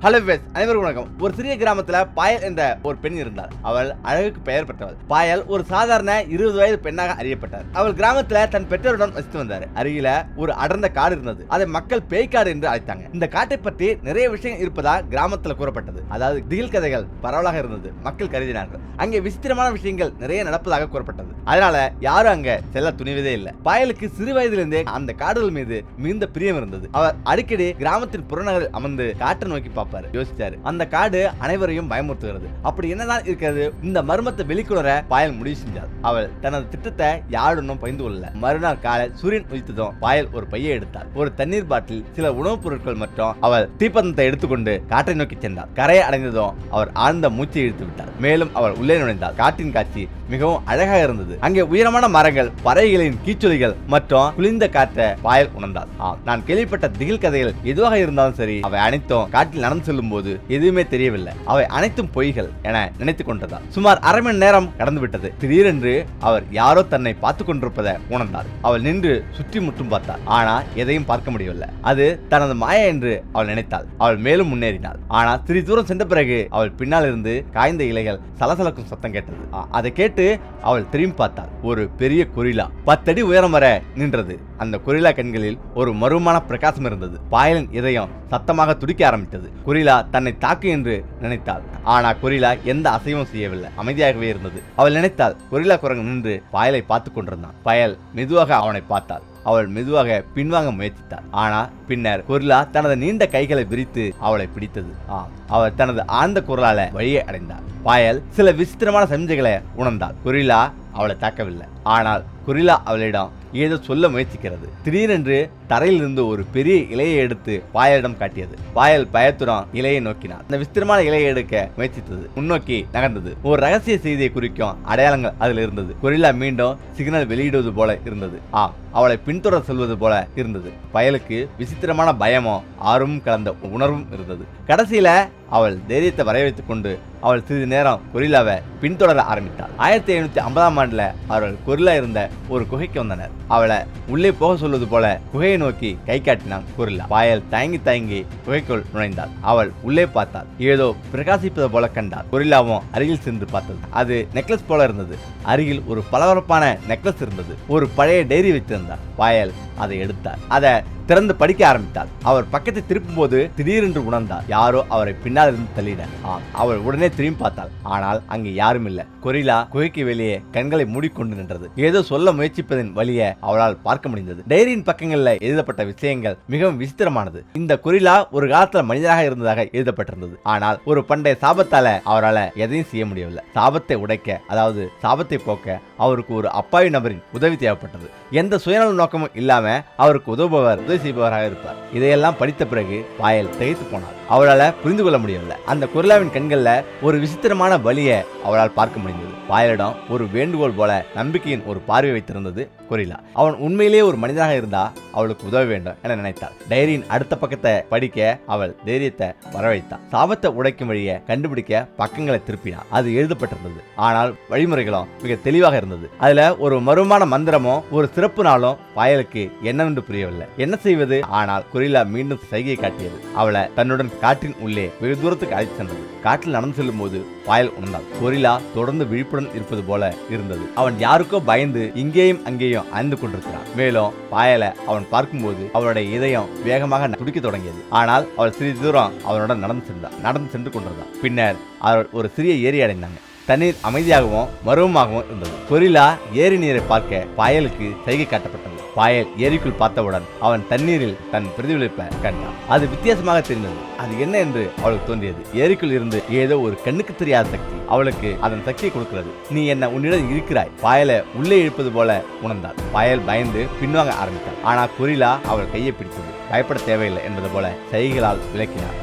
Hello base அனைவருக்கும் வணக்கம். ஒரு சிறிய கிராமத்துல பாயல் என்ற ஒரு பெண் இருந்தார். அவள் அழகுக்கு பெயர் பெற்றவள். பாயல் ஒரு சாதாரண இருபது வயது பெண்ணாக அறியப்பட்டார். அவள் கிராமத்துல தன் பெற்றோருடன் வசித்து வந்தார். அருகில ஒரு அடர்ந்த காடு இருந்தது. அதை மக்கள் பேய்க்காடு என்று அழைத்தாங்க. இந்த காட்டை பற்றி நிறைய விஷயங்கள் இருப்பதா கிராமத்துல கூறப்பட்டது. அதாவது திகில் கதைகள் பரவலாக இருந்தது. மக்கள் கருதினார்கள். அங்கே விசித்திரமான விஷயங்கள் நிறைய நடப்பதாக கூறப்பட்டது. அதனால யாரும் அங்க செல்ல துணிவதே இல்லை. பாயலுக்கு சிறு வயதிலிருந்தே அந்த காடுகள் மீது மிகுந்த பிரியம் இருந்தது. அவர் அடிக்கடி கிராமத்தின் புறநகரில் அமர்ந்து காற்றை நோக்கி பார்ப்பார் யோசிச்சாரு அந்த காடு அனைவரையும் பயமுறுத்துகிறது. அப்படி என்னதான் இருக்கிறது இந்த மர்மத்தை வெளிக்கொணர பாயல் முடிவு செஞ்சார். அவள் தனது திட்டத்தை யாருடனும் பகிர்ந்து கொள்ள மறுநாள் காலை சூரியன் உதித்ததும் பாயல் ஒரு பையை எடுத்தார். ஒரு தண்ணீர் பாட்டில் சில உணவுப் பொருட்கள் மற்றும் அவள் தீப்பந்தத்தை எடுத்துக்கொண்டு காட்டை நோக்கி சென்றார். கரையை அடைந்ததும் அவர் ஆழ்ந்த மூச்சை இழுத்து விட்டார். மேலும் அவள் உள்ளே நுழைந்தார். காட்டின் காட்சி மிகவும் அழகாக இருந்தது. அங்கே உயரமான மரங்கள் பறவைகளின் கீச்சொலிகள் மற்றும் குளிர்ந்த காற்றை பாயல் உணர்ந்தார். நான் கேள்விப்பட்ட திகில் கதைகள் எதுவாக இருந்தாலும் சரி அவை அனைத்தும் காட்டில் நடந்து செல்லும் போது எதுவுமே தெரியவில்லை. அவை அனைத்தும் பொய்கள் என நினைத்துக் கொண்டதார் சுமார் அரை மணி நேரம் கடந்து விட்டது. திடீரென்று அவர் யாரோ தன்னை பார்த்து கொண்டிருப்பதை உணர்ந்தார். அவள் நின்று சுற்றி முற்றும் பார்த்தார் ஆனா எதையும் பார்க்க முடியவில்லை. அது தனது மாயா என்று அவள் நினைத்தாள். அவள் மேலும் முன்னேறினாள். ஆனால் சிறிது தூரம் சென்ற பிறகு அவள் பின்னால் இருந்து காய்ந்த இலைகள் சலசலக்கும் சத்தம் கேட்டது. அதை கேட்டு அவள் திரும்பி பார்த்தாள். ஒரு பெரிய கொரிலா. பத்தடி உயரம் வர நின்றது. அந்த கொரிலா கண்களில் ஒரு மர்மமான பிரகாசம் இருந்தது. பாயலின் இதயம் சத்தமாக துடிக்க ஆரம்பித்தது. கொரிலா தன்னை தாக்கு என்று நினைத்தாள். ஆனா கொரிலா எந்த அசைவும் செய்யவில்லை. அமைதியாகவே இருந்தது. அவள் நினைத்தாள் குரிலா குரங்கு நின்று பாயலை பார்த்து கொண்டிருந்தான். பயல் மெதுவாக அவனை பார்த்தாள். அவள் மெதுவாக பின்வாங்க முயற்சித்தாள். ஆனா பின்னர் கொரிலா தனது நீண்ட கைகளை விரித்து அவளை பிடித்தது. ஆம் அவள் தனது ஆழ்ந்த குரலால வழியை அடைந்தாள். பாயல் சில விசித்திரமான சமிஞ்சைகளை உணர்ந்தாள். குரிலா அவளை தாக்கவில்லை. ஆனால் குரிலா அவளிடம் ஏதோ சொல்ல முயற்சிக்கிறது. திடீரென்று தரையிலிருந்து ஒரு பெரிய இலையை எடுத்து பாயலிடம் காட்டியது. பாயல் பயத்துடன் இலையை நோக்கினார். அந்த விசித்திரமான இலையை எடுக்க முயற்சித்தது. முன்னோக்கி நகர்ந்தது. ஒரு ரகசிய செய்தியை குறிக்கும் அடையாளங்கள் அதில் இருந்தது. கொரில்லா மீண்டும் சிக்னல் வெளியிடுவது போல இருந்தது. ஆ அவளை பின்தொடர செல்வது போல இருந்தது. பயலுக்கு விசித்திரமான பயமும் ஆர்வமும் கலந்த உணர்வும் இருந்தது. கடைசியில அவள் தைரியத்தை வரவழைத்துக் கொண்டு அவள் சிறிது நேரம் கொரில்லாவை பின்தொடர ஆரம்பித்தாள். ஆயிரத்தி ஐநூத்தி ஐம்பதாம் ஆண்டுல அவர்கள் கொரில்லா இருந்த ஒரு குகைக்கு வந்தனர். அவளை உள்ளே போக சொல்வது போல குகையை நோக்கி கை காட்டினான் கொரில்லா. பாயல் தயங்கி தயங்கி குகைக்குள் நுழைந்தாள். அவள் உள்ளே பார்த்தாள். ஏதோ பிரகாசிப்பது போல கண்டாள். கொரில்லாவும் அருகில் சென்று பார்த்தது. அது நெக்லஸ் போல இருந்தது. அருகில் ஒரு பளபளப்பான நெக்லஸ் இருந்தது. ஒரு பழைய டைரி வைத்திருந்தார் பாயல் அதை எடுத்தார் அதை திறந்து படிக்க ஆரம்பித்தார். அவர் பக்கத்தை திருப்பும் போது திடீரென்று உணர்ந்தார். யாரோ அவரை பின்னால் இருந்து தள்ளினார் ஆம் அவள் உடனே திரும்பி பார்த்தாள் ஆனால் அங்கு யாரும் இல்லை. கொரிலா குகைக்கு வெளியே கண்களை மூடிக்கொண்டு நின்றது. ஏதோ சொல்ல முயற்சிப்பதன் வழியை அவளால் பார்க்க முடிந்தது. டைரியின் பக்கங்களில் எழுதப்பட்ட விஷயங்கள் மிகவும் விசித்திரமானது. இந்த கொரிலா ஒரு காலத்துல மனிதராக இருந்ததாக எழுதப்பட்டிருந்தது. ஆனால் ஒரு பண்டைய சாபத்தால அவரால் எதையும் செய்ய முடியவில்லை. சாபத்தை உடைக்க அதாவது சாபத்தை போக்க அவருக்கு ஒரு அப்பாவி நபரின் உதவி தேவைப்பட்டது. எந்த சுயநல நோக்கமும் இல்லாம அவருக்கு உதவுபவர் உதவி செய்பவராக இருப்பார். இதையெல்லாம் படித்த பிறகு பாயல் திகைத்து போனார். அவளால் புரிந்து கொள்ள முடியவில்லை. அந்த கொரில்லாவின் கண்களில் ஒரு விசித்திரமான வழியை அவளால் பார்க்க முடிந்தது. பாயலிடம் ஒரு வேண்டுகோள் போல நம்பிக்கையின் ஒரு பார்வை வைத்திருந்தது கொரில்லா அவன் உண்மையிலேயே ஒரு மனிதனாக இருந்தா அவளுக்கு உதவ வேண்டும் என நினைத்தாள். டைரியின் அடுத்த பக்கத்தை படிக்க அவள் தைரியத்தை வரவழைத்தாள் சாபத்தை உடைக்கும் வழியை கண்டுபிடிக்க பக்கங்களை திருப்பினாள் அது எழுதப்பட்டிருந்தது. ஆனால் வழிமுறைகளும் மிக தெளிவாக இருந்தது. அதுல ஒரு மர்மமான மந்திரமும் ஒரு சிறப்பு நாளும் பாயலுக்கு என்னவென்று புரியவில்லை. என்ன செய்வது? ஆனால் கொரில்லா மீண்டும் சைகை காட்டியது. அவளை தன்னுடன் காற்றின் உள்ளே வெகு தூரத்துக்கு அழைத்து சென்றது. காட்டில் நடந்து செல்லும் போது பாயல் உணர்ந்தாள் கொரிலா தொடர்ந்து விழிப்புடன் இருப்பது போல இருந்தது. அவன் யாருக்கோ பயந்து இங்கேயும் அங்கேயும் அழிந்து கொண்டிருக்கிறான். மேலும் பாயலை அவன் பார்க்கும்போது அவளுடைய இதயம் வேகமாக துடிக்க தொடங்கியது. ஆனால் அவள் சிறிது தூரம் அவனுடன் நடந்து சென்றான். நடந்து சென்று கொண்டிருந்தான். பின்னர் அவள் ஒரு சிறிய ஏரி அடைந்தாங்க. தண்ணீர் அமைதியாகவும் மருவமாகவும் இருந்தது. கொரிலா ஏரி நீரை பார்க்க பாயலுக்கு சைகை காட்டப்பட்டது. பாயல் ஏரிக்குள் பார்த்தவுடன் அவன் தண்ணீரில் தன் பிரதிபலிப்பை கண்டான். அது வித்தியாசமாக தெரிந்தது. அது என்ன என்று அவளுக்கு தோன்றியது. ஏரிக்குள் இருந்து ஏதோ ஒரு கண்ணுக்கு தெரியாத சக்தி அவளுக்கு அதன் சக்தியை கொடுக்கிறது. நீ என்ன உன்னிடம் இருக்கிறாய்? பாயலை உள்ளே இழுப்பது போல உணர்ந்தாள். பாயல் பயந்து பின்வாங்க ஆரம்பித்தாள். ஆனால் குரிலா அவள் கையை பிடித்தது. பயப்பட தேவையில்லை என்பது போல சைகளால் விளக்கினார்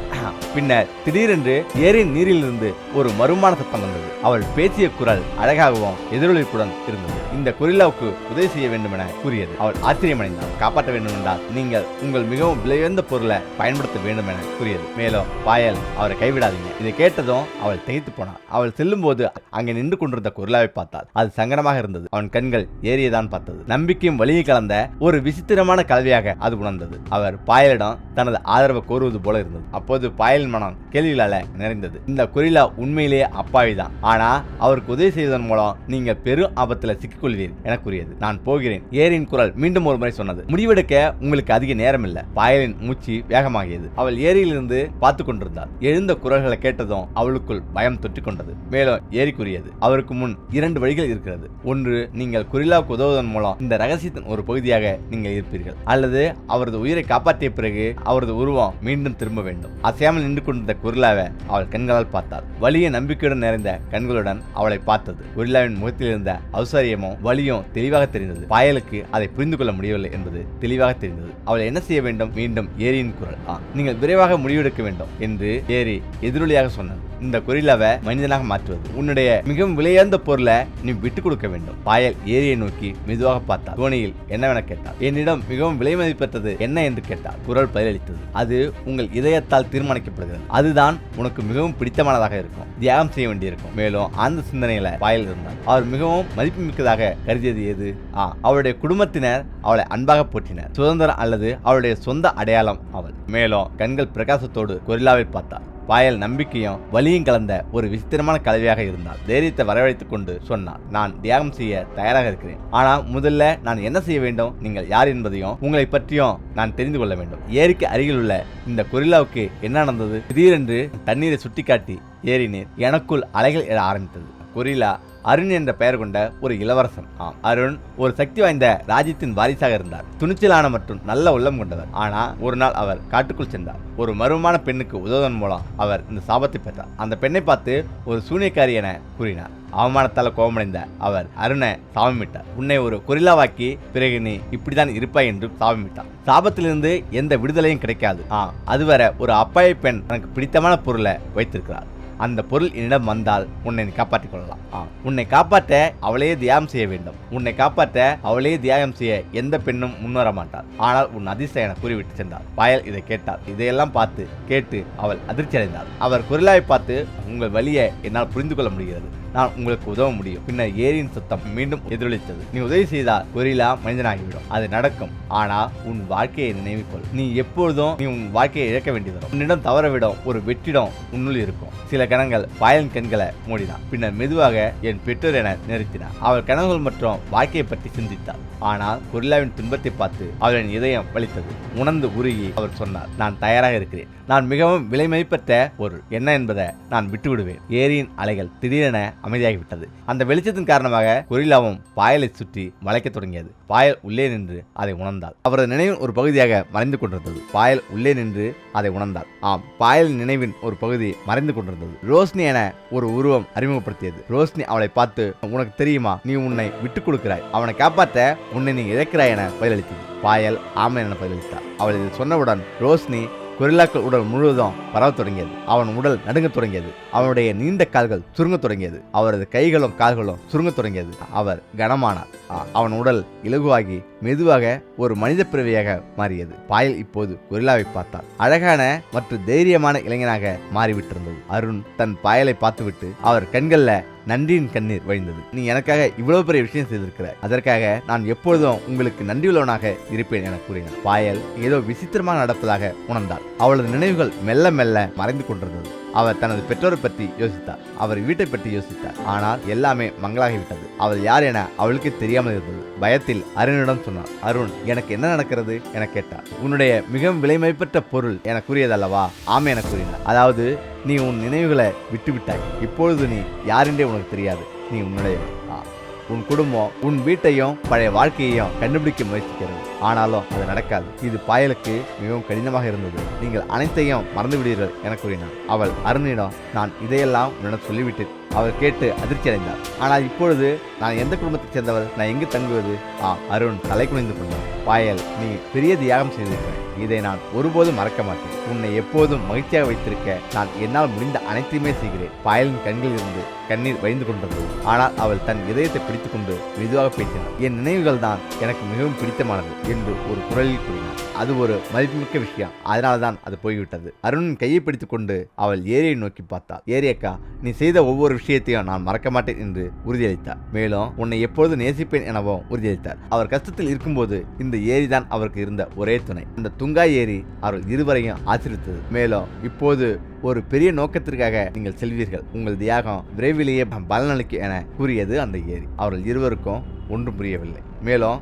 பின்னர் திடீரென்று ஏரியின் நீரிலிருந்து ஒரு மறுமான சத்தம் வந்தது அவள் பேசிய குரல் அழகாகவும் எதிரொலிப்புடன் இருந்தது. இந்த கொரில்லாவுக்கு உதவி செய்ய வேண்டும் என கூறியது. அவள் ஆச்சரியமடைந்தாள். காப்பாற்ற வேண்டும் என்றால் நீங்கள் உங்கள் மிகவும் விலையுயர்ந்த பொருளை பயன்படுத்த வேண்டும் என கூறியது. மேலும் பாயல் அவரை கைவிடாதீங்க. இதை கேட்டதும் அவள் திகைத்து போனாள். அவள் செல்லும் போது அங்கே நின்று கொண்டிருந்த கொரில்லாவை பார்த்தாள். அது சங்கடமாக இருந்தது. அவன் கண்கள் ஏறியதான் பார்த்தது. நம்பிக்கையும் வழியை கலந்த ஒரு விசித்திரமான கலவையாக அது உணர்ந்தது. அவர் பாயலிடம் தனது ஆதரவை கோருவது போல இருந்தது. அப்போது பாயலின் மனம் கேள்விகளால நிறைந்தது. இந்த கொரில்லா உண்மையிலேயே அப்பாவிதான் ஆனா அவருக்கு உதவி செய்வதன் மூலம் நீங்க பெரும் ஆபத்துல சிக்கிக்கொள்வீர் என கூறியது. நான் போகிறேன். ஏரியின் குரல் மீண்டும் ஒரு முறை சொன்னது. முடிவெடுக்க உங்களுக்கு அதிக நேரம் இல்ல பாயலின் மூச்சு வேகமாகியது. அவள் ஏரியிலிருந்து பார்த்து கொண்டிருந்தாள். எழுந்த குரல்களை கேட்டதும் அவளுக்குள் பயம் தொற்றிக் கொண்டது. மேலும் ஏரி கூறியது அவருக்கு முன் இரண்டு வழிகள் இருக்கிறது. ஒன்று நீங்கள் குரிலாவுக்கு உதவுவதன் மூலம் இந்த ரகசியத்தின் ஒரு பகுதியாக நீங்கள் இருப்பீர்கள். அல்லது அவரது உயிரை காப்பாற்றிய பிறகு அவரது உருவம் மீண்டும் திரும்ப வேண்டும். அசையாமல் நின்று கொண்டிருந்த குரில்லாவை அவள் கண்களால் பார்த்தாள். வலிய நம்பிக்கையுடன் நிறைந்த கண்களுடன் அவளை பார்த்தது. குரில்லாவின் முகத்தில் இருந்த அவசரியமும் வலியும் தெளிவாக தெரிந்தது. பாயலுக்கு அதை புரிந்து கொள்ள முடியவில்லை என்பது தெளிவாக தெரிந்தது. அவள் என்ன செய்ய வேண்டும்? மீண்டும் ஏரியின் குரல். ஆ நீங்கள் விரைவாக முடிவெடுக்க வேண்டும் என்று ஏரி எதிரொலியாக சொன்னது. இந்த கொரில்லாவை மனிதனாக மாற்றுவது. உன்னுடைய மிகவும் விலையுயர்ந்த பொருளை நீ விட்டு கொடுக்க வேண்டும். பாயல் ஏரியை நோக்கி மெதுவாக பார்த்தார் தோனியில் என்னவென கேட்டார் என்னிடம் மிகவும் விலை மதிப்பெற்றது என்ன என்று கேட்டார் குரல் பதிலளித்தது. அது உங்கள் இதயத்தால் தீர்மானிக்கப்படுகிறது. அதுதான் உனக்கு மிகவும் பிடித்தமானதாக இருக்கும். தியாகம் செய்ய வேண்டியிருக்கும். மேலும் அந்த சிந்தனையில பாயல் இருந்தார் அவர் மிகவும் மதிப்புமிக்கதாக கருதியது எது? ஆ அவருடைய குடும்பத்தினர் அவளை அன்பாக போற்றினர். சுதந்திரம் அல்லது அவளுடைய சொந்த அடையாளம் அவள். மேலும் கண்கள் பிரகாசத்தோடு கொரில்லாவை பார்த்தார் பாயல் நம்பிக்கையும் வலியும் கலந்த ஒரு விசித்திரமான கலவையாக இருந்தார். தைரியத்தை வரவழைத்துக் கொண்டு சொன்னார். நான் தியாகம் செய்ய தயாராக இருக்கிறேன். ஆனால் முதல்ல நான் என்ன செய்ய வேண்டும்? நீங்கள் யார் என்பதையும் உங்களை பற்றியும் நான் தெரிந்து கொள்ள வேண்டும். ஏரிக்கு அருகில் உள்ள இந்த கொரில்லாவுக்கு என்ன நடந்தது? திடீரென்று தண்ணீரை சுட்டிக்காட்டி ஏறினீர் எனக்குள் அலைகள் எழ ஆரம்பித்தது. கொரில்லா அருண் என்ற பெயர் கொண்ட ஒரு இளவரசன். ஆம் அருண் ஒரு சக்தி வாய்ந்த ராஜ்யத்தின் வாரிசாக இருந்தார். துணிச்சலான மற்றும் நல்ல உள்ளம் கொண்டவர். ஆனா ஒரு நாள் அவர் காட்டுக்குள் சென்றார். ஒரு மர்மமான பெண்ணுக்கு உதவுவதன் மூலம் அவர் இந்த சாபத்தை பெற்றார். அந்த பெண்ணை பார்த்து ஒரு சூனியக்காரி என கூறினார். அவமானத்தால் கோபமடைந்த அவர் அருணை சாபமிட்டார் உன்னை ஒரு குரிலாவாக்கி பிறகு நீ இப்படிதான் இருப்பாய் என்றும் சாபமிட்டார் சாபத்திலிருந்து எந்த விடுதலையும் கிடைக்காது. ஆ அதுவரை ஒரு அப்பாவி பெண் தனக்கு பிடித்தமான பொருளை வைத்திருக்கிறார் அந்த பொருள் என்னிடம் வந்தால் உன்னை நீ காப்பாற்றிக் கொள்ளலாம். ஆ, உன்னை காப்பாற்ற அவளையே தியாகம் செய்ய வேண்டும். உன்னை காப்பாற்ற அவளையே தியாகம் செய்ய எந்த பெண்ணும் முன்வர மாட்டாள். ஆனால் உன் அதிர்ஷ்ட என கூறிவிட்டு சென்றார் பாயல் இதை கேட்டார் இதையெல்லாம் பார்த்து கேட்டு அவள் அதிர்ச்சி அடைந்தாள் அவர் குரலாவை பார்த்து உங்கள் வழியை என்னால் புரிந்து கொள்ள முடிகிறது. நான் உங்களுக்கு உதவ முடியும். பின்னர் ஏரியின் சத்தம் மீண்டும் எதிரொலித்தது. நீ உதவி செய்தால் கொரிலா மனிதனாகிவிடும். அது நடக்கும். ஆனா உன் வாழ்க்கையை நினைவுகொள். நீ எப்பொழுதும் நீ உன் வாழ்க்கையை இழக்க வேண்டியது உன்னிடம் தவறவிடும். ஒரு வெற்றிடம் உன்னுள் இருக்கும். சில கணங்கள் பாயலின் கண்களை மூடினான் பின்னர் மெதுவாக என் பெற்றோர் என நிறுத்தினார். அவள் கனவுகள் மற்றும் வாழ்க்கையை பற்றி சிந்தித்தாள். ஆனால் கொரில்லாவின் துன்பத்தை பார்த்து அவளின் இதயம் வலித்தது. உணர்ந்து உருகி அவர் சொன்னார் நான் தயாராக இருக்கிறேன். நான் மிகவும் விலைமதிப்பற்ற ஒரு பொருள். என்ன என்பதை நான் விட்டுவிடுவேன். ஏரியின் அலைகள் திடீரென அமைதியாகிவிட்டது. அந்த வெளிச்சத்தின் காரணமாக கொரில்லாவும் பாயலை சுற்றி வளைக்கத் தொடங்கியது. பாயல் உள்ளே நின்று அதை உணர்ந்தாள். அவரது நினைவின் ஒரு பகுதியாக மறைந்து கொண்டிருந்தது. பாயல் உள்ளே நின்று அதை உணர்ந்தாள். ஆம் பாயல் நினைவின் ஒரு பகுதி மறைந்து கொண்டிருந்தது. ரோஸ்னி என ஒரு உருவம் அறிமுகப்படுத்தியது. ரோஸ்னி அவளை பார்த்து உனக்கு தெரியுமா? நீ உன்னை விட்டுக் கொடுக்கிறாய். அவனை காப்பாற்ற உன்னை நீ இழக்கிறாய் என பதிலளித்தது. பாயல் ஆமை என பதிலளித்தார் அவள் இதை சொன்னவுடன் ரோஸ்னி கொரில்லாக்கள் உடல் முழுவதும் பரவத் தொடங்கியது. அவன் உடல் நடுங்கத் தொடங்கியது. அவனுடைய நீண்ட கால்கள் சுருங்கத் தொடங்கியது. அவரது கைகளும் கால்களும் சுருங்கத் தொடங்கியது. அவர் கனமானார். அவன் உடல் இலகுவாகி மெதுவாக ஒரு மனித பிறவியாக மாறியது. பாயல் இப்போது கொரில்லாவை பார்த்தார். அழகான மற்றும் தைரியமான இளைஞனாக மாறிவிட்டிருந்தது. அருண் தன் பாயலை பார்த்துவிட்டு அவர் கண்களில் நன்றியின் கண்ணீர் வழிந்தது. நீ எனக்காக இவ்வளவு பெரிய விஷயம் செய்திருக்கிற. அதற்காக நான் எப்பொழுதும் உங்களுக்கு நன்றியுள்ளவனாக இருப்பேன் என கூறினார் பாயல் ஏதோ விசித்திரமாக நடப்பதாக உணர்ந்தாள். அவளது நினைவுகள் மெல்ல மெல்ல மறைந்து கொண்டிருந்தது. அவர் தனது பெற்றோரை பற்றி யோசித்தார். அவர் வீட்டை பற்றி யோசித்தார். ஆனால் எல்லாமே மங்களாகிவிட்டது. அவள் யார் என அவளுக்கு தெரியாமல் இருந்தது. பயத்தில் அருணிடம் சொன்னார் அருண் எனக்கு என்ன நடக்கிறது? என கேட்டார் உன்னுடைய மிகவும் விலைமைப்பற்ற பொருள் என கூறியதல்லவா? ஆமை என கூறினார் அதாவது நீ உன் நினைவுகளை விட்டுவிட்டாய். இப்பொழுது நீ யாரென்றே உனக்கு தெரியாது. நீ உன்னுடைய ஆ, உன் குடும்பம் உன் வீட்டையும் பழைய வாழ்க்கையையும் கண்டுபிடிக்க முயற்சிக்கிறது. ஆனாலும் அது நடக்காது. இது பாயலுக்கு மிகவும் கடினமாக இருந்தது. நீங்கள் அனைத்தையும் மறந்து விடுவீர்கள் என கூறினார் அவள் அருணிடம் நான் இதையெல்லாம் உன்னிடம் சொல்லிவிட்டேன். அவள் கேட்டு அதிர்ச்சி அடைந்தார் ஆனால் இப்பொழுது நான் எந்த குடும்பத்தைச் சேர்ந்தவர்? நான் எங்கு தங்குவது? ஆ அருண் தலை குனிந்து கொண்டார். பாயல் நீ பெரிய தியாகம் செய்திருக்கிறாய் இதை நான் ஒருபோதும் மறக்க மாட்டேன். உன்னை எப்போதும் மகிழ்ச்சியாக வைத்திருக்க நான் என்னால் முடிந்த அனைத்தையுமே செய்கிறேன். பாயலின் கண்களில் இருந்து கண்ணீர் வழிந்து கொண்டது ஆனால் அவள் தன் இதயத்தை பிடித்துக்கொண்டு மெதுவாக பேசினார் என் நினைவுகள் தான் எனக்கு மிகவும் பிடித்தமானது என்று ஒரு குரலில் கூறினார் அது ஒரு மதிப்புமிக்க விஷயம். அதனால்தான் அது போய்விட்டது. அருணின் கையை பிடித்துக்கொண்டு அவள் ஏரியை நோக்கி பார்த்தாள். ஏரியக்கா நீ செய்த ஒவ்வொரு விஷயத்தையும் நான் மறக்க மாட்டேன் என்று உறுதியளித்தார். மேலும் உன்னை எப்பொழுது நேசிப்பேன் எனவும் உறுதியளித்தார். அவர் கஷ்டத்தில் இருக்கும்போது இந்த ஏரிதான் அவருக்கு இருந்த ஒரே துணை. அந்த துங்கா ஏரி அவர்கள் இருவரையும் ஆசிரித்தது. மேலும் இப்போது ஒரு பெரிய நோக்கத்திற்காக நீங்கள் செல்வீர்கள். உங்கள் தியாகம் விரைவிலேயே பலனளிக்கும் என கூறியது அந்த ஏரி. அவர்கள் இருவருக்கும் ஒன்றும் புரியவில்லை. மேலும்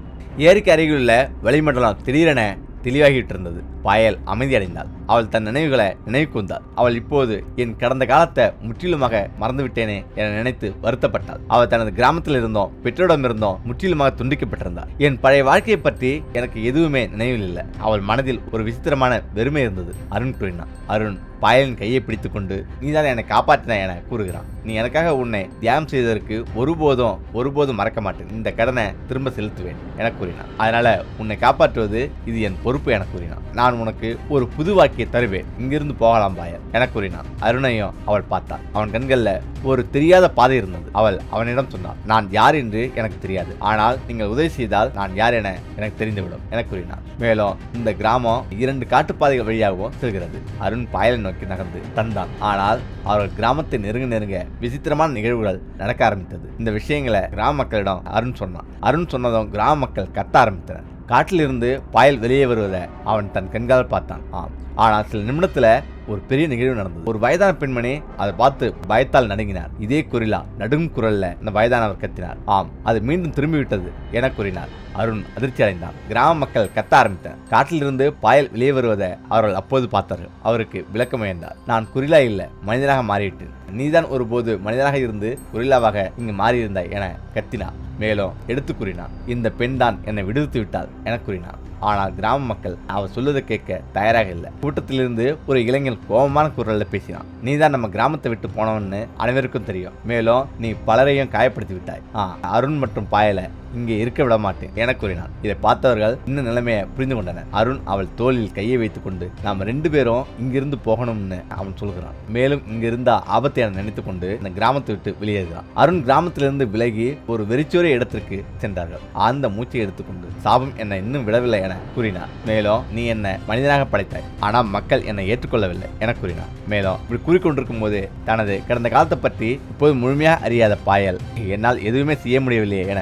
ஏரிக்கு அருகிலுள்ள வளிமண்டலம் திடீரென தெளிவாகிட்டு இருந்தது பாயல் அமைதியடைந்தாள். அவள் தன் நினைவுகளை நினைவு கூர்ந்தாள் அவள் இப்போது என் கடந்த காலத்தை முற்றிலுமாக மறந்துவிட்டேனே என நினைத்து வருத்தப்பட்டாள். அவள் தனது கிராமத்தில் இருந்தோம் பெற்றோரிடம் இருந்தோம் முற்றிலுமாக துண்டிக்கப்பட்டிருந்தாள். என் பழைய வாழ்க்கையை பற்றி எனக்கு எதுவுமே நினைவில் இல்லை அவள் மனதில் ஒரு விசித்திரமான வெறுமை இருந்தது. அருண் கூறினான். அருண் பாயலின் கையை பிடித்துக்கொண்டு நீதான் என்னை காப்பாற்றின என கூறுகிறான். நீ எனக்காக உன்னை தியானம் செய்ததற்கு ஒருபோதும் ஒருபோதும் மறக்க மாட்டேன். இந்த கடனை திரும்ப செலுத்துவேன் என கூறினான். அதனால உன்னை காப்பாற்றுவது இது என் பொறுப்பு என கூறினான். நான் உனக்கு ஒரு புது வாக்கியை தருவேன். இங்கிருந்து போகலாம் பாயல் என கூறினான். அருணையும் அவள் பார்த்தாள். அவன் கண்களில் ஒரு தெரியாத பாதை இருந்தது. அவள் அவனிடம் சொன்னாள் நான் யார் என்று எனக்கு தெரியாது. ஆனால் நீங்கள் உதவி செய்தால் நான் யார் என எனக்கு தெரிந்துவிடும். என கூறினார் மேலும் இந்த கிராமம் இரண்டு காட்டுப்பாதைகள் வழியாகவும் செல்கிறது. அருண் பாயலை நோக்கி நகர்ந்து தந்தான். ஆனால் அவர்கள் கிராமத்தை நெருங்க நெருங்க விசித்திரமான நிகழ்வுகள் நடக்க ஆரம்பித்தது. இந்த விஷயங்களை கிராம மக்களிடம் அருண் சொன்னான். அருண் சொன்னதும் கிராம மக்கள் கத்த ஆரம்பித்தனர். காட்டிலிருந்து பாயல் வெளியே வருவதை அவன் தன் கண்கால் பார்த்தான். ஆம். ஆனால் சில நிமிடத்துல ஒரு பெரிய நிகழ்வு நடந்தது. ஒரு வயதான பெண்மணி அதை பார்த்து பயத்தால் நடுங்கினார். இதே குறிலா நடுங்கும் குரல்ல? அந்த வயதானவர் கத்தினார். ஆம். அது மீண்டும் திரும்பி விட்டது என கூறினார். அருண் அதிர்ச்சி அடைந்தான். கிராம மக்கள் கத்த ஆரம்பித்தனர். காட்டிலிருந்து பாயல் வெளியே வருவதை அவர்கள் அப்போது பார்த்தார்கள். அவருக்கு விளக்க முயன்றார் நான் குரிலா இல்லை மனிதனாக மாறிவிட்டேன். நீதான் ஒருபோது மனிதனாக இருந்து குரிலாவாக இங்கு மாறியிருந்தாய் என கத்தினார் மேலும் எடுத்து கூறினான் இந்த பெண் தான் என்னை விடுவித்து விட்டாள் என கூறினான். ஆனால் கிராம மக்கள் அவர் சொல்வதை கேட்க தயாராக இல்லை. கூட்டத்திலிருந்து ஒரு இளைஞன் கோபமான குரலில் பேசினான் நீதான் நம்ம கிராமத்தை விட்டு போனவன்னு அனைவருக்கும் தெரியும். மேலும் நீ பலரையும் காயப்படுத்தி விட்டாய். ஆ அருண் மற்றும் பாயலை இங்கே இருக்க விட மாட்டேன் என கூறினான் இதை பார்த்தவர்கள் இந்த நிலைமையை புரிந்து கொண்டனர். அருண் அவள் தோளில் கையை வைத்துக் கொண்டு நாம் ரெண்டு பேரும் இங்கிருந்து போகணும்னு அவன் சொல்கிறான். மேலும் இங்க இருந்த ஆபத்தை என நினைத்துக் கொண்டு இந்த கிராமத்தை விட்டு வெளியேறுகிறான். அருண் கிராமத்திலிருந்து விலகி ஒரு வெறிச்சோரிய இடத்திற்கு சென்றார்கள். ஆழ்ந்த மூச்சை எடுத்துக்கொண்டு சாபம் என்னை இன்னும் விடவில்லை என கூறினார். மேலும் நீ என்னை மனிதனாக படைத்தாய் ஆனால் மக்கள் என்னை ஏற்றுக்கொள்ளவில்லை என கூறினார். மேலும் இப்படி கூறிக்கொண்டிருக்கும் போது தனது கடந்த காலத்தை பற்றி இப்போது முழுமையாக அறியாத பாயல் என்னால் எதுவுமே செய்ய முடியவில்லையே என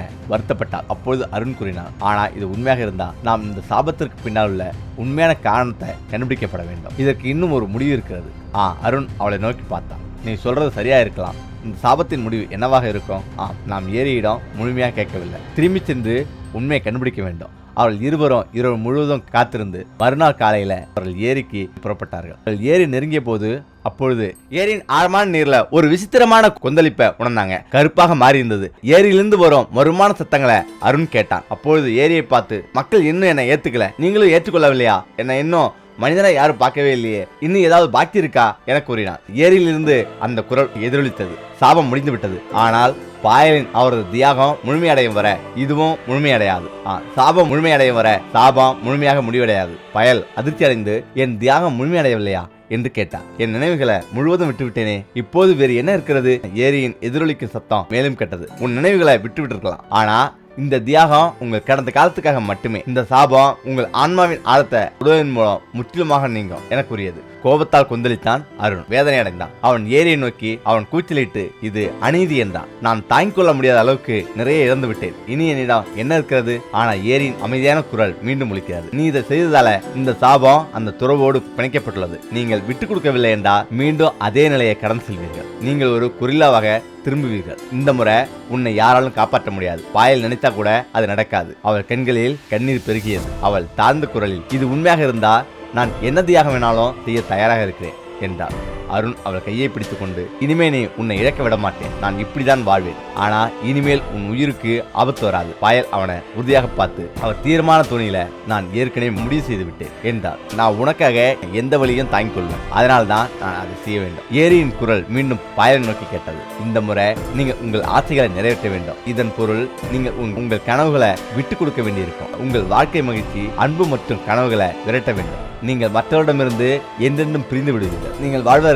வருத்தப்பட்டார் அப்பொழுது அருண் கூறினார் ஆனால் இது உண்மையாக இருந்தால் நாம் இந்த சாபத்திற்கு பின்னால் உள்ள உண்மையான காரணத்தை கண்டுபிடிக்கப்பட வேண்டும். இதற்கு இன்னும் ஒரு முடிவு இருக்கிறது. ஆ அருண் அவளை நோக்கி பார்த்தான். நீ சொல்றது சரியா இருக்கலாம். இந்த சாபத்தின் முடிவு என்னவாக இருக்கும்? ஆம் நாம் ஏறியிடம் முழுமையாக கேட்கவில்லை. திரும்பி சென்று உண்மையை கண்டுபிடிக்க வேண்டும். அவர்கள் இருவரும் இரவு முழுவதும் காத்திருந்து மறுநாள் காலையில அவர்கள் ஏரிக்கு புறப்பட்டார்கள். அவர்கள் ஏரி நெருங்கிய போது அப்பொழுது ஏரியின் ஆழமான நீர்ல ஒரு விசித்திரமான கொந்தளிப்பை உணர்ந்தாங்க. கருப்பாக மாறி இருந்தது ஏரியிலிருந்து வரும் மறுமான சத்தங்களை அருண் கேட்டான். அப்பொழுது ஏரியை பார்த்து மக்கள் இன்னும் என்னை ஏத்துக்கல. நீங்களும் ஏற்றுக்கொள்ளவில்லையா? என்னை இன்னும் மனிதனை யாரும் பார்க்கவே இல்லையே. இன்னும் ஏதாவது பாக்கி இருக்கா? என கூறினார் ஏரியிலிருந்து அந்த குரல் எதிரொலித்தது. சாபம் முடிந்து விட்டது ஆனால் பாயலின் அவரது தியாகம் முழுமையடையும் வர இதுவும் முழுமையடையாது. ஆ, சாபம் முழுமையடையும் வர சாபம் முழுமையாக முடிவடையாது. பயல் அதிர்ச்சி அடைந்து என் தியாகம் முழுமையடையவில்லையா? என்று கேட்டார் என் நினைவுகளை முழுவதும் விட்டுவிட்டேனே. இப்போது வேறு என்ன இருக்கிறது? ஏரியின் எதிரொலிக்கும் சத்தம் மேலும் கேட்டது. உன் நினைவுகளை விட்டுவிட்டிருக்கலாம். ஆனா இந்த தியாகம் உங்கள் கடந்த காலத்துக்காக மட்டுமே. இந்த சாபம் உங்கள் ஆன்மாவின் ஆழத்தை உடலின் மூலம் முற்றிலுமாக நீங்கும். என கூறியது கோபத்தால் கொந்தளித்தான் அருண். வேதனை அடைந்தான் அவன் ஏரியை நோக்கி அவன் கூச்சலிட்டு இது அநீதி என்றான். நான் தாங்கிக் கொள்ள முடியாத அளவுக்கு நிறைய இழந்து விட்டேன். இனி என்னிடம் என்ன இருக்கிறது? ஆனா ஏரியின் அமைதியான குரல் மீண்டும் ஒழிக்கிறது நீ இதை செய்ததால இந்த சாபம் அந்த துறவோடு பிணைக்கப்பட்டுள்ளது. நீங்கள் விட்டுக் கொடுக்கவில்லை என்றால் மீண்டும் அதே நிலையை கடந்து செல்வீர்கள். நீங்கள் ஒரு குரில்லாவாக திரும்புவீர்கள். இந்த முறை உன்னை யாராலும் காப்பாற்ற முடியாது. பாயல் நினைத்தா கூட அது நடக்காது. அவள் கண்களில் கண்ணீர் பெருகியது. அவள் தாழ்ந்த குரலில் இது உண்மையாக இருந்தா நான் என்ன தியாகம் வேணாலும் செய்ய தயாராக இருக்கிறேன் என்றார் அருண் அவள் கையை பிடித்து கொண்டு இனிமே நீ உன்னை இழக்க விட மாட்டேன். நான் இப்படிதான் வாழ்வேன். ஆனா இனிமேல் உன் உயிருக்கு ஆபத்து வராது. பாயல் அவனை உறுதியாக பார்த்து அவர் தீர்மான துணியில நான் ஏற்கனவே முடிவு செய்து விட்டேன் என்றார். நான் உனக்காக எந்த வழியும் தாங்கிக் கொள்வேன் அதனால் தான் நான் அதை செய்ய வேண்டும். ஏரியின் குரல் மீண்டும் பாயலை நோக்கி கேட்டது. இந்த முறை நீங்க உங்கள் ஆசைகளை நிறைவேற்ற வேண்டும். இதன் பொருள் நீங்கள் உங்- உங்கள் கனவுகளை விட்டு கொடுக்க வேண்டியிருக்கும். உங்கள் வாழ்க்கை மகிழ்ச்சி அன்பு மற்றும் கனவுகளை விரட்ட வேண்டும். நீங்கள் மற்றவரிடமிருந்து என்றென்றும் பிரிந்து விடுவீர்கள். நீங்கள் வாழ்வதற்கு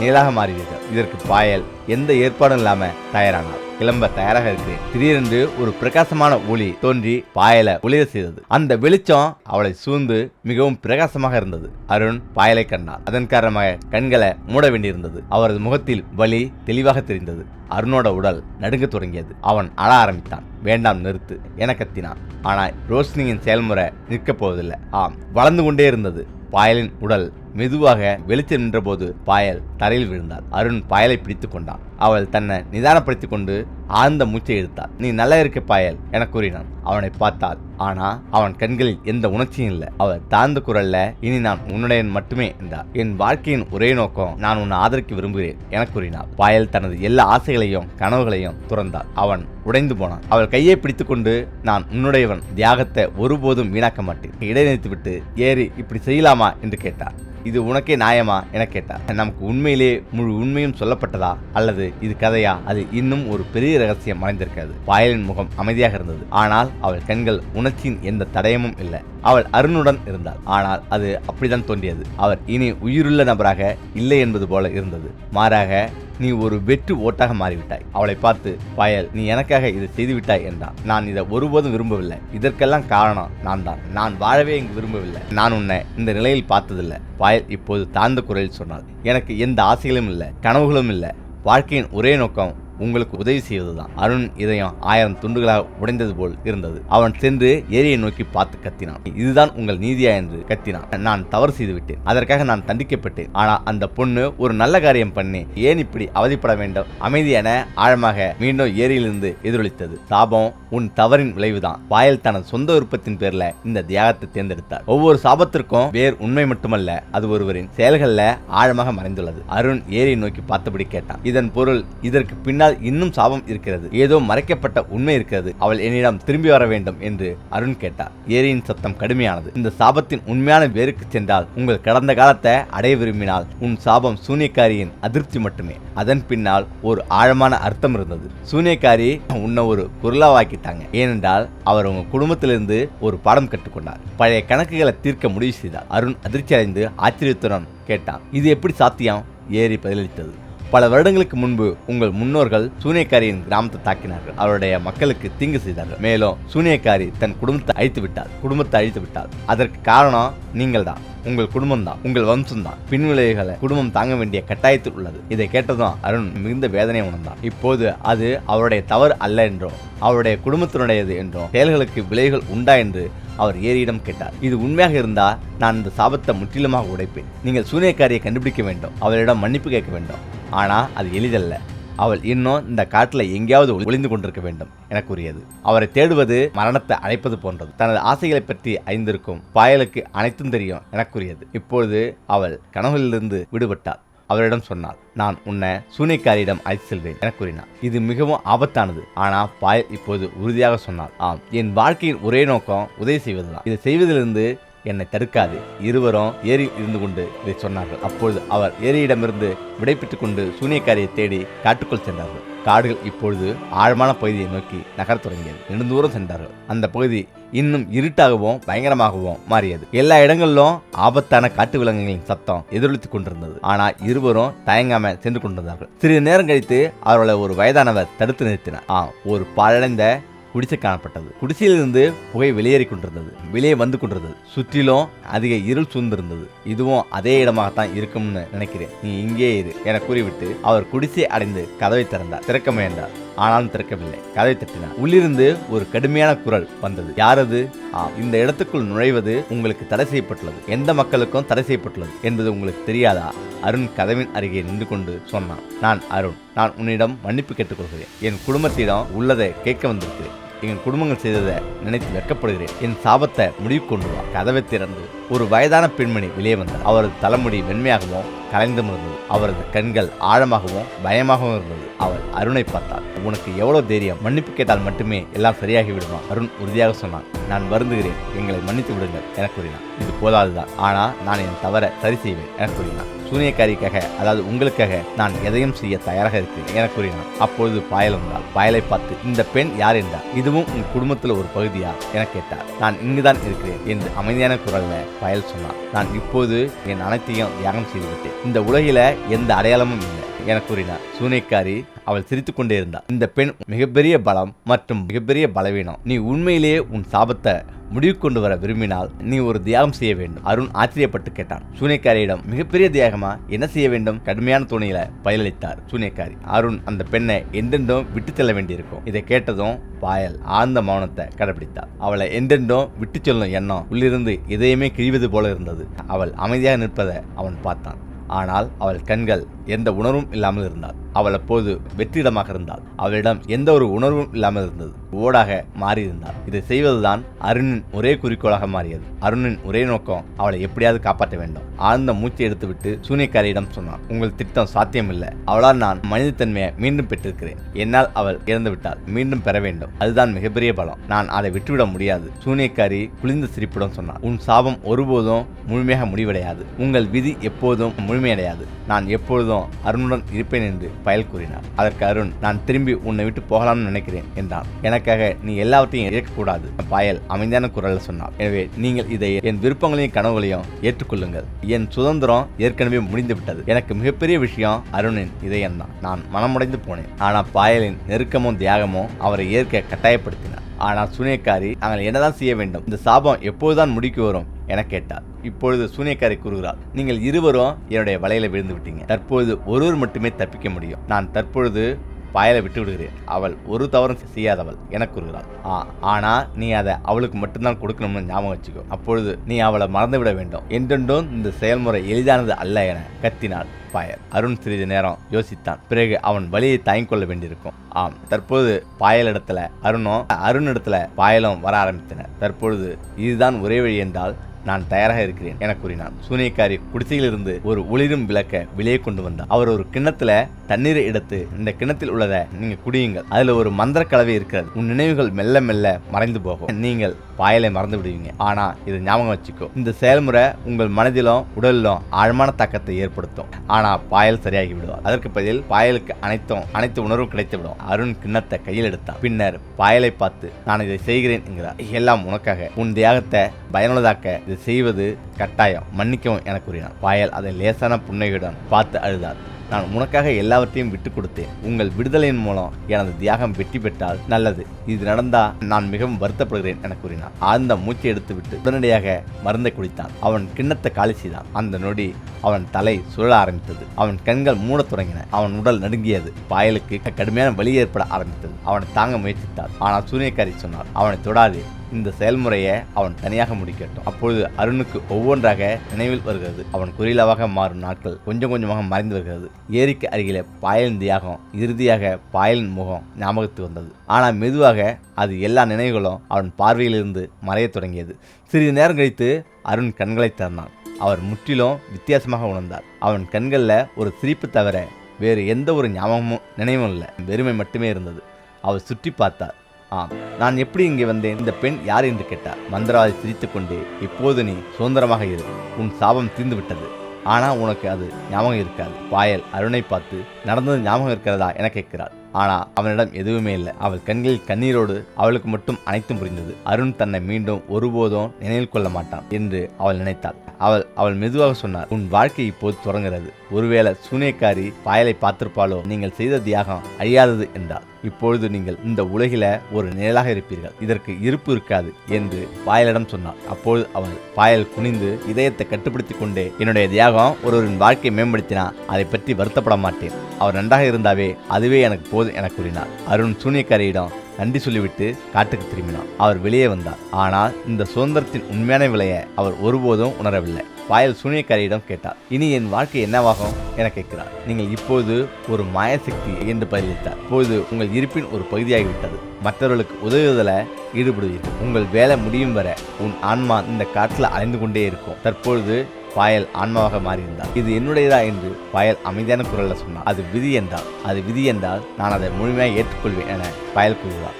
நிழலாக மாறுவீர்கள் இதற்கு பாயல் எந்த ஏற்பாடும் இல்லாம தயாரானார். கிளம்ப தயாராக இருக்கு திடீரென்று ஒரு பிரகாசமான ஒளி தோன்றி பாயலை ஒளிர செய்தது. அந்த வெளிச்சம் அவளை சூழ்ந்து மிகவும் பிரகாசமாக இருந்தது. அருண் பாயலை கண்டார். அதன் காரணமாக கண்களை மூட வேண்டியிருந்தது. அவரது முகத்தில் வலி தெளிவாக தெரிந்தது. அருணோட உடல் நடுங்க தொடங்கியது. அவன் அழ ஆரம்பித்தான். வேண்டாம் நிறுத்து என கத்தினான். ஆனால் ரோஷினியின் செயல்முறை நிற்கப் போவதில்லை. ஆம் வளர்ந்து கொண்டே இருந்தது. பாயலின் உடல் மெதுவாக வெளிச்சம் நின்றபோது பாயல் தரையில் விழுந்தாள். அருண் பாயலை பிடித்துக் கொண்டான். அவள் தன்னை நிதானப்படுத்திக் கொண்டு ஆழ்ந்த மூச்சை இழுத்தாள். நீ நல்லா இருக்க பாயல் என கூறினான். அவனை பார்த்தாள். ஆனா அவன் கண்களில் எந்த உணர்ச்சியும் இல்லை. அவள் தாழ்ந்த குரல்ல இனி நான் உன்னுடையன் மட்டுமே என்றார் என் வாழ்க்கையின் ஒரே நோக்கம் நான் உன்னை ஆதரிக்க விரும்புகிறேன் என கூறினார் பாயல் தனது எல்லா ஆசைகளையும் கனவுகளையும் துறந்தாள். அவன் உடைந்து போனான். அவள் கையை பிடித்துக்கொண்டு நான் உன்னுடையவன். தியாகத்தை ஒருபோதும் வீணாக்க மாட்டேன். இடைநிறுத்திவிட்டு ஏறி இப்படி செய்யலாமா? என்று கேட்டார் இது உனக்கே நியாயமா? என கேட்டார் நமக்கு உண்மையிலே முழு உண்மையும் சொல்லப்பட்டதா? அல்லது இது கதையா? அது இன்னும் ஒரு பெரிய ரகசியம் மறைந்திருக்கிறது பாயலின் முகம் அமைதியாக இருந்தது. ஆனால் அவள் கண்கள் உணர்ச்சியின் எந்த தடயமும் இல்லை. அவள் அருணுடன் இருந்தாள். ஆனால் அது அப்படிதான் தோன்றியது. அவர் இனி உயிருள்ள நபராக இல்லை என்பது போல இருந்தது. மாறாக நீ ஒரு வெற்று ஓட்டாக மாறிவிட்டாய். அவளை பார்த்து பாயல் நீ எனக்காக இதை செய்துவிட்டாய் என்றான். நான் இதை ஒருபோதும் விரும்பவில்லை. இதற்கெல்லாம் காரணம் நான் தான் நான் வாழவே இங்கு விரும்பவில்லை. நான் உன்னை இந்த நிலையில் பார்த்ததில்லை. பாயல் இப்போது தாழ்ந்த குரலில் சொன்னாள். எனக்கு எந்த ஆசைகளும் இல்லை கனவுகளும் இல்லை. வாழ்க்கையின் ஒரே நோக்கம் உங்களுக்கு உதவி செய்வதுதான். அருண் இதயம் ஆயிரம் துண்டுகளாக உடைந்தது போல் இருந்தது. அவன் சென்று ஏரியை நோக்கி பார்த்து கத்தினான். இதுதான் உங்கள் நீதியா என்று கத்தினான். நான் தவறு செய்து விட்டேன் அதற்காக நான் தண்டிக்கப்பட்டேன். ஆனால் அந்த பொண்ணு ஒரு நல்ல காரியம் பண்ணி ஏன் இப்படி அவதிப்பட வேண்டும்? அமைதியான ஆழமாக மீண்டும் ஏரியிலிருந்து எதிரொலித்தது. சாபம் உன் தவறின் விளைவுதான். பாயல் தனது சொந்த விருப்பத்தின் பேர்ல இந்த தியாகத்தை தேர்ந்தெடுத்தார். ஒவ்வொரு சாபத்திற்கும் வேர் உண்மை மட்டுமல்ல அது ஒருவரின் செயல்கள்ல ஆழமாக மறைந்துள்ளது. அருண் ஏரியை நோக்கி பார்த்தபடி கேட்டான். இதன் பொருள் இதற்கு பின்னால் இன்னும் சாபம் இருக்கிறது. ஏதோ மறைக்கப்பட்ட உண்மை இருக்கிறது. அவள் என்னிடம் திரும்பி வர வேண்டும் என்று அருண் கேட்டார். ஏரியின் சத்தம் கடுமையானது. இந்த சாபத்தின் உண்மையான வேருக்கு சென்றால் உங்கள் கடந்த காலத்தை அடைய விரும்பினால் உன் சாபம் சூனியக்காரியின் அதிருப்தி மட்டுமே. அதன் பின்னால் ஒரு ஆழமான அர்த்தம் இருந்தது. சூனியக்காரி உன்னை ஒரு குரலாவாக்கிட்டாங்க. ஏனென்றால் அவர் உங்க குடும்பத்திலிருந்து ஒரு பாடம் கற்றுக்கொண்டார். பழைய கணக்குகளை தீர்க்க முடிவு செய்தார். அருண் அதிர்ச்சி அடைந்து ஆச்சரியத்துடன் கேட்டான் இது எப்படி சாத்தியம்? ஏரி பதிலளித்தது. பல வருடங்களுக்கு முன்பு உங்கள் முன்னோர்கள் சூனியக்காரியின் கிராமத்தை தாக்கினார்கள். அவருடைய மக்களுக்கு தீங்கு செய்தார்கள். மேலும் சூனியக்காரி தன் குடும்பத்தை அழித்து விட்டார் குடும்பத்தை அழித்து விட்டார் அதற்கு காரணம் நீங்கள் தான் உங்கள் குடும்பம் தான் உங்கள் வம்சம் தான் பின்விளைவுகளை குடும்பம் தாங்க வேண்டிய கட்டாயத்தில் உள்ளது. இதை கேட்டதும் அருண் மிகுந்த வேதனை உணர்ந்தான். இப்போது அது அவருடைய தவறு அல்ல என்றோ அவருடைய குடும்பத்தினுடையது என்றோ செயல்களுக்கு விளைவுகள் உண்டா என்று அவர் ஏரியிடம் கேட்டார். இது உண்மையாக இருந்தால் நான் இந்த சாபத்தை முற்றிலுமாக உடைப்பேன். நீங்கள் சூனியக்காரியை கண்டுபிடிக்க வேண்டும். அவரிடம் மன்னிப்பு கேட்க வேண்டும். ஆனால் அது எளிதல்ல. அவள் இன்னும் இந்த காட்டில் எங்கேயாவது ஒளிந்து கொண்டிருக்க வேண்டும் என கூறியது. அவரை தேடுவது மரணத்தை அழைப்பது போன்றது. தனது ஆசைகளை பற்றி அறிந்திருக்கும் பாயலுக்கு அனைத்தும் தெரியும் என கூறியது. இப்பொழுது அவள் கனவுகளிலிருந்து விடுபட்டாள். அவரிடம் சொன்னாள் நான் உன்னை சூனைக்காரியிடம் அழைத்து செல்வேன் என கூறினார் இது மிகவும் ஆபத்தானது. ஆனால் பாயல் இப்போது உறுதியாக சொன்னாள் ஆம் என் வாழ்க்கையின் ஒரே நோக்கம் உதவி செய்வதுதான். இதை செய்வதிலிருந்து என்னை தடுக்காது. இருவரும் ஏரியில் இருந்து கொண்டு இதை சொன்னார்கள். அப்பொழுது அவர் ஏரியிடமிருந்து விடைபெற்றுக் கொண்டு சூனியக்காரியை தேடி காட்டுக்குள் சென்றார்கள். காடுகள் இப்பொழுது ஆழமான பகுதியை நோக்கி நகரத் தொடங்கியது. நெடுந்தூரம் சென்றார்கள். அந்த பகுதி இன்னும் இருட்டாகவும் பயங்கரமாகவும் மாறியது. எல்லா இடங்களிலும் ஆபத்தான காட்டு விலங்குகளின் சத்தம் எதிரொலித்துக் கொண்டிருந்தது. ஆனால் இருவரும் தயங்காம சென்று கொண்டிருந்தார்கள். சிறிது நேரம் கழித்து அவர்களை ஒரு வயதானவர் தடுத்து நிறுத்தினார். ஆ ஒரு பாழடைந்த குடிசை காணப்பட்டது. குடிசையிலிருந்து புகை வெளியேறி கொண்டிருந்தது. வெளியே வந்து கொண்டிருந்தது. சுற்றிலும் அதிக இருள் சூழ்ந்திருந்தது. இதுவும் அதே இடமாகத்தான் இருக்கும்னு நினைக்கிறேன். நீ இங்கே இரு என கூறிவிட்டு அவர் குடிசை அடைந்து கதவை திறந்தார். திறக்க முயன்றார். ஆனாலும் திறக்கவில்லை. கதவை தட்டினார் உள்ளிருந்து ஒரு கடுமையான குரல் வந்தது. யாரது? ஆ இந்த இடத்துக்குள் நுழைவது உங்களுக்கு தடை செய்யப்பட்டுள்ளது. எந்த மக்களுக்கும் தடை செய்யப்பட்டுள்ளது என்பது உங்களுக்கு தெரியாதா? அருண் கதவின் அருகே நின்று கொண்டு சொன்னான். நான் அருண் நான் உன்னிடம் மன்னிப்பு கேட்டுக்கொள்கிறேன். என் குடும்பத்திடம் உள்ளதை கேட்க வந்திருக்கிறேன். என் குடும்பங்கள் செய்ததை நினைத்து வெட்கப்படுகிறேன். என் சாபத்தை முடிவு கொண்டு வா. கதவை திறந்து ஒரு வயதான பெண்மணி வெளியே வந்தார். அவரது தலைமுடி வெண்மையாகவும் கலைந்தும் இருந்தது அவரது கண்கள் ஆழமாகவும் பயமாகவும் இருந்தது. அவள் அருணை பார்த்தாள் உனக்கு எவ்வளவு தைரியம்? மன்னிப்பு கேட்டால் மட்டுமே எல்லாம் சரியாகி விடுமா? அருண் உறுதியாக சொன்னான். நான் வருந்துகிறேன். எங்களை மன்னித்து விடுங்கள் என கூறினான். இது போதாதுதான். ஆனால் நான் என் தவறை சரி செய்வேன் என கூறினான். சூனியக்காரிக்காக அதாவது உங்களுக்காக நான் எதையும் செய்ய தயாராக இருக்கிறேன் என கூறினான். அப்பொழுது பாயல் வந்தாள். பாயலை பார்த்து இந்த பெண் யார் என்றார் இதுவும் உன் குடும்பத்தில் ஒரு பகுதியா? என கேட்டார். நான் இங்குதான் இருக்கிறேன் என்று அமைதியான குரலில் பாயல் சொன்னார் நான் இப்போது என் அனைத்தையும் தியாகம் செய்துவிட்டேன். இந்த உலகில எந்த அடையாளமும் இல்லை. என கூறினார். சூனியக்காரி அவள் சிரித்து கொண்டே இருந்தாள். இந்த பெண் மிகப்பெரிய பலம் மற்றும் மிகப்பெரிய பலவீனம். நீ உண்மையிலேயே உன் சாபத்தை முடிவு கொண்டு வர விரும்பினால் நீ ஒரு தியாகம் செய்ய வேண்டும். அருண் ஆச்சரியப்பட்டு கேட்டான். சூனியக்காரியிடம் மிகப்பெரிய தியாகமா? என்ன செய்ய வேண்டும்? கடுமையான துணையில பதிலளித்தார் சூனியக்காரி அருண் அந்த பெண்ணை எந்தெண்டும் விட்டு செல்ல வேண்டியிருக்கும். இதை கேட்டதும் பாயல் ஆழ்ந்த மௌனத்தை கடைபிடித்தாள் அவளை எந்தெண்டும் விட்டு செல்லும் எண்ணம் உள்ளிருந்து இதயமே கிழிவது போல இருந்தது. அவள் அமைதியாக நிற்பதை அவன் பார்த்தான். ஆனால் அவள் கண்கள் எந்த உணர்வும் இல்லாமல் இருந்தாள். அவள் அப்போது வெற்றிடமாக இருந்தாள். அவளிடம் எந்த ஒரு உணர்வும் இல்லாமல் இருந்தது. ஓடாக மாறியிருந்தாள். இதை செய்வதுதான் அருணின் ஒரே குறிக்கோளாக மாறியது. அருணின் ஒரே நோக்கம் அவளை எப்படியாவது காப்பாற்ற வேண்டும். ஆழ்ந்த மூச்சை எடுத்துவிட்டு சூனியக்காரியிடம் சொன்னான். உங்கள் திட்டம் சாத்தியமில்லை. அவளால் நான் மனிதத்தன்மையை மீண்டும் பெற்றிருக்கிறேன். என்னால் அவள் இறந்து விட்டாள் மீண்டும் பெற வேண்டும். அதுதான் மிகப்பெரிய பலம். நான் அதை விட்டுவிட முடியாது. சூனியக்காரி குளிர்ந்த சிரிப்புடன் சொன்னார் உன் சாபம் ஒருபோதும் முழுமையாக முடிவடையாது. உங்கள் விதி எப்போதும் முழுமையடையாது. நான் எப்பொழுதும் அருணுடன் இருப்பேன் என்று பயல் கூறினார் அதற்கு அருண் நான் திரும்பி உன்னை விட்டு போகலாம்னு நினைக்கிறேன் என்றான். எனக்காக நீ எல்லாவற்றையும் ஏற்கக்கூடாது பாயல் அமைதியான குரலில் சொன்னார் எனவே நீங்கள் இதை என் விருப்பங்களையும் கனவுகளையும் ஏற்றுக்கொள்ளுங்கள். என் சுதந்திரம் ஏற்கனவே முடிந்து விட்டது எனக்கு மிகப்பெரிய விஷயம் அருணின் இதயம் தான் நான் மனமுடைந்து போனேன். ஆனால் பாயலின் நெருக்கமும் தியாகமும் அவரை ஏற்க கட்டாயப்படுத்தினார். ஆனால் சுனேக்காரி நாங்கள் என்னதான் செய்ய வேண்டும்? இந்த சாபம் எப்போதுதான் முடிக்கு வரும்? என கேட்டார். இப்பொழுது சூனியக்காரி கூறுகிறார் நீங்கள் இருவரும் என்னுடைய வலையில விழுந்து விட்டீங்க. தற்பொழுது ஒருவர் மட்டுமே தப்பிக்க முடியும். நான் தற்பொழுது பாயலை விட்டு விடுகிறேன். அவள் ஒரு தவறும் செய்யாதவள் என கூறுகிறாள். ஆ ஆனா நீ அதை அவளுக்கு மட்டும்தான் கொடுக்கணும்னு ஞாபகம் வச்சுக்கோ. அப்பொழுது நீ அவளை மறந்துவிட வேண்டும். என்றென்றும் இந்த செயல்முறை எளிதானது அல்ல என கத்தினாள் பாயல். அருண் சிறிது நேரம் யோசித்தான். பிறகு அவன் வழியை தாங்கிக் கொள்ள வேண்டியிருக்கும். ஆம் தற்போது பாயல் இடத்துல அருணும் அருண் இடத்துல பாயலும் வர ஆரம்பித்தனர். தற்பொழுது இதுதான் ஒரே வழி என்றால் நான் தயாராக இருக்கிறேன் என கூறினான். சூனியக்காரி குடிசையிலிருந்து ஒரு ஒளிரும் விளக்க வெளியே கொண்டு வந்தான். அவர் ஒரு கிண்ணத்துல தண்ணீரை எடுத்து இந்த கிண்ணத்தில் உள்ளதை நீங்க குடியுங்கள். அதுல ஒரு மந்திர கலவை இருக்கிறது. உன் நினைவுகள் மெல்ல மெல்ல மறைந்து போகும். நீங்கள் பாயலை மறந்து விடுவீங்க. ஆனா இது ஞாபகம் வச்சுக்கோ. இந்த செயல்முறை உங்கள் மனதிலும் உடலிலும் ஆழமான தாக்கத்தை ஏற்படுத்தும். ஆனா பாயல் சரியாகி விடுவார். அதற்கு பதில் பாயலுக்கு அனைத்தும் அனைத்து உணர்வும் கிடைத்துவிடும். அருண் கிண்ணத்தை கையில் எடுத்தான். பின்னர் பாயலை பார்த்து நான் இதை செய்கிறேன் என்கிறார். எல்லாம் உனக்காக. உன் தியாகத்தை பயனுள்ளதாக்க இது செய்வது கட்டாயம். மன்னிக்கவும் என கூறினார் பாயல் அதை லேசான புன்னகையுடன் பார்த்து அழுதார் நான் உனக்காக எல்லாவற்றையும் விட்டு கொடுத்தேன். உங்கள் விடுதலையின் மூலம் எனது தியாகம் வெற்றி பெற்றால் நல்லது. இது நடந்தா நான் மிகவும் வருத்தப்படுகிறேன் என கூறினார் ஆழ்ந்த மூச்சை எடுத்துவிட்டு உடனடியாக மருந்தை குடித்தான். அவன் கிண்ணத்தை காலி செய்தான். அந்த நொடி அவன் தலை சுழல ஆரம்பித்தது. அவன் கண்கள் மூடத் தொடங்கின. அவன் உடல் நடுங்கியது. பாயலுக்கு கடுமையான வலி ஏற்பட ஆரம்பித்தது. அவனை தாங்க முயற்சித்தார் ஆனால் சூரியக்காரி சொன்னார் அவனை தொடாதே. இந்த செயல்முறையை அவன் தனியாக முடிக்கட்டும். அப்பொழுது அருணுக்கு ஒவ்வொன்றாக நினைவில் வருகிறது. அவன் குறியிலாவாக மாறும் நாட்கள் கொஞ்சம் கொஞ்சமாக மறைந்து வருகிறது. ஏரிக்கு அருகிலே பாயலின் தியாகம் இறுதியாக பாயலின் முகம் ஞாபகத்து வந்தது. ஆனால் மெதுவாக அது எல்லா நினைவுகளும் அவன் பார்வையிலிருந்து மறையத் தொடங்கியது. சிறிது நேரம் கழித்து அருண் கண்களை திறந்தான். அவர் முற்றிலும் வித்தியாசமாக உணர்ந்தார். அவன் கண்களில் ஒரு சிரிப்பு தவிர வேறு எந்த ஒரு ஞாபகமும் நினைவும் இல்லை. வெறுமை மட்டுமே இருந்தது. அவர் சுற்றி பார்த்தார் ஆம் நான் எப்படி இங்கே வந்தேன்? இந்த பெண் யார் என்று கேட்டார். மந்திரவாதி சிரித்துக்கொண்டே இப்போது நீ சுதந்திரமாக இரு. உன் சாபம் தீர்ந்து விட்டது ஆனால் உனக்கு அது ஞாபகம் இருக்காது. பாயல் அருணை பார்த்து நடந்தது ஞாபகம் இருக்கிறதா? என கேட்கிறாள் ஆனால் அவனிடம் எதுவுமே இல்லை. அவள் கண்களில் கண்ணீரோடு அவளுக்கு மட்டும் அனைத்தும் புரிந்தது. அருண் தன்னை மீண்டும் ஒருபோதும் நினைவில் கொள்ள மாட்டான் என்று அவள் நினைத்தாள். அவள் அவள் மெதுவாக சொன்னார் உன் வாழ்க்கை இப்போது தொடங்குகிறது. ஒருவேளை சூனியக்காரி பாயலை பார்த்திருப்பாளோ? நீங்கள் செய்த தியாகம் அழியாதது என்றாள். இப்பொழுது நீங்கள் இந்த உலகில ஒரு நிழலாக இருப்பீர்கள். இதற்கு இருப்பு இருக்காது என்று பாயலிடம் சொன்னார் அப்பொழுது அவள் பாயல் குனிந்து இதயத்தை கட்டுப்படுத்திக் கொண்டே என்னுடைய தியாகம் ஒருவரின் வாழ்க்கையை மேம்படுத்தினா அதை பற்றி வருத்தப்பட மாட்டேன். அவர் நன்றாக இருந்தாவே அதுவே எனக்கு போதும் என கூறினார். அருண் சூனியக்காரியிடம் நன்றி சொல்லிவிட்டு காட்டுக்கு திரும்பினார் அவர் வெளியே வந்தார். ஆனால் இந்த சுதந்திரத்தின் உண்மையான விலையை அவர் ஒருபோதும் உணரவில்லை. பாயல் சூனியக்காரியிடம் கேட்டார். இனி என் வாழ்க்கை என்னவாகும்? என கேட்கிறார். நீங்கள் இப்போது ஒரு மாயசக்தி என்று பதிலளித்தார் இப்போது உங்கள் இருப்பின் ஒரு பகுதியாகிவிட்டது. மற்றவர்களுக்கு உதவுவதில் ஈடுபடுவீர்கள். உங்கள் வேலை முடியும் வரை உன் ஆன்மா இந்த காட்டில் அலைந்து கொண்டே இருக்கும். தற்பொழுது பாயல் ஆன்மாவாக மாறியிருந்தார். இது என்னுடையதா என்று பாயல் அமைதியான குரலில் சொன்னார். அது விதி என்றால் அது விதி என்றால் நான் அதை முழுமையாக ஏற்றுக்கொள்வேன் என பாயல் கூறுகிறார்.